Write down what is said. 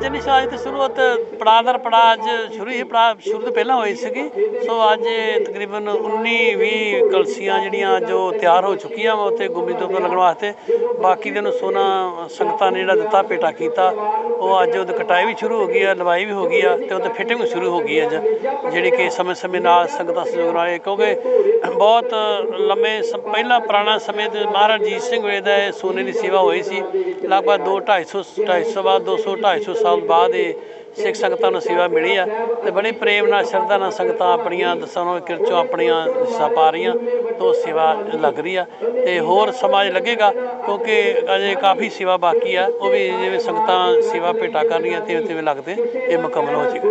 ਅੱਜ ਨਹੀਂ ਅੱਜ ਤੇ ਸ਼ੁਰੂਆਤ ਪੜਾਅ ਦਰ ਪੜਾਅ ਅੱਜ ਸ਼ੁਰੂ ਹੀ ਪੜਾਅ, ਸ਼ੁਰੂ ਤੋਂ ਪਹਿਲਾਂ ਹੋਈ ਸੀਗੀ। ਸੋ ਅੱਜ ਤਕਰੀਬਨ 19 20 ਕਲਸੀਆਂ ਜਿਹੜੀਆਂ ਜੋ ਤਿਆਰ ਹੋ ਚੁੱਕੀਆਂ ਵਾ ਉੱਥੇ ਗੁੰਮੀ ਤੋਂ ਲੱਗਣ ਵਾਸਤੇ। ਬਾਕੀ ਦੇ ਨੂੰ ਸੋਨਾ ਸੰਗਤਾਂ ਨੇ ਜਿਹੜਾ ਦਿੱਤਾ, ਪੇਟਾ ਕੀਤਾ। ਉਹ ਅੱਜ ਉਹਦੀ ਕਟਾਈ ਵੀ ਸ਼ੁਰੂ ਹੋ ਗਈ ਆ, ਲਵਾਈ ਵੀ ਹੋ ਗਈ ਆ ਤੇ ਉਹਦੇ ਫਿਟਿੰਗ ਸ਼ੁਰੂ ਹੋ ਗਈ ਅੱਜ, ਜਿਹੜੀ ਕਿ ਸਮੇਂ ਸਮੇਂ ਨਾਲ ਸੰਗਤਾਂ ਸਹਿਯੋਗ ਨਾਲ ਕਿਉਂਕਿ ਬਹੁਤ ਲੰਮੇ ਸ- ਪਹਿਲਾਂ ਪੁਰਾਣਾ ਸਮੇਂ 'ਤੇ ਮਹਾਰਾਜ ਜੀਤ ਸਿੰਘ ਵੇਲੇ ਦਾ ਸੋਨੇ ਦੀ ਸੇਵਾ ਹੋਈ ਸੀ, ਲਗਭਗ 2 250 250 ਬਾਅਦ 200 250 ਸਾਲ ਬਾਅਦ ਇਹ ਸਿੱਖ ਸੰਗਤਾਂ ਨੂੰ ਸੇਵਾ ਮਿਲੀ ਆ ਤੇ ਬੜੇ ਪ੍ਰੇਮ ਨਾਲ, ਸ਼ਰਧਾ ਨਾਲ ਸੰਗਤਾਂ ਆਪਣੀਆਂ ਦਸਾਂ ਨੂੰ ਕਿਰਚੋਂ ਆਪਣੀਆਂ ਹਿੱਸਾ ਪਾ ਰਹੀਆਂ ਤੋਂ ਸੇਵਾ ਲੱਗ ਰਹੀ ਆ ਤੇ ਹੋਰ ਸਮਾਜ ਲੱਗੇਗਾ ਕਿਉਂਕਿ ਅਜੇ ਕਾਫੀ ਸੇਵਾ ਬਾਕੀ ਆ, ਉਹ ਵੀ ਜਿਵੇਂ ਸੰਗਤਾਂ ਸੇਵਾ ਭੇਟਾ ਕਰ ਰਹੀਆਂ ਤੇ ਤਿਵੇਂ ਲੱਗਦੇ, ਇਹ ਮੁਕੰਮਲ ਹੋ ਜਾਏਗਾ।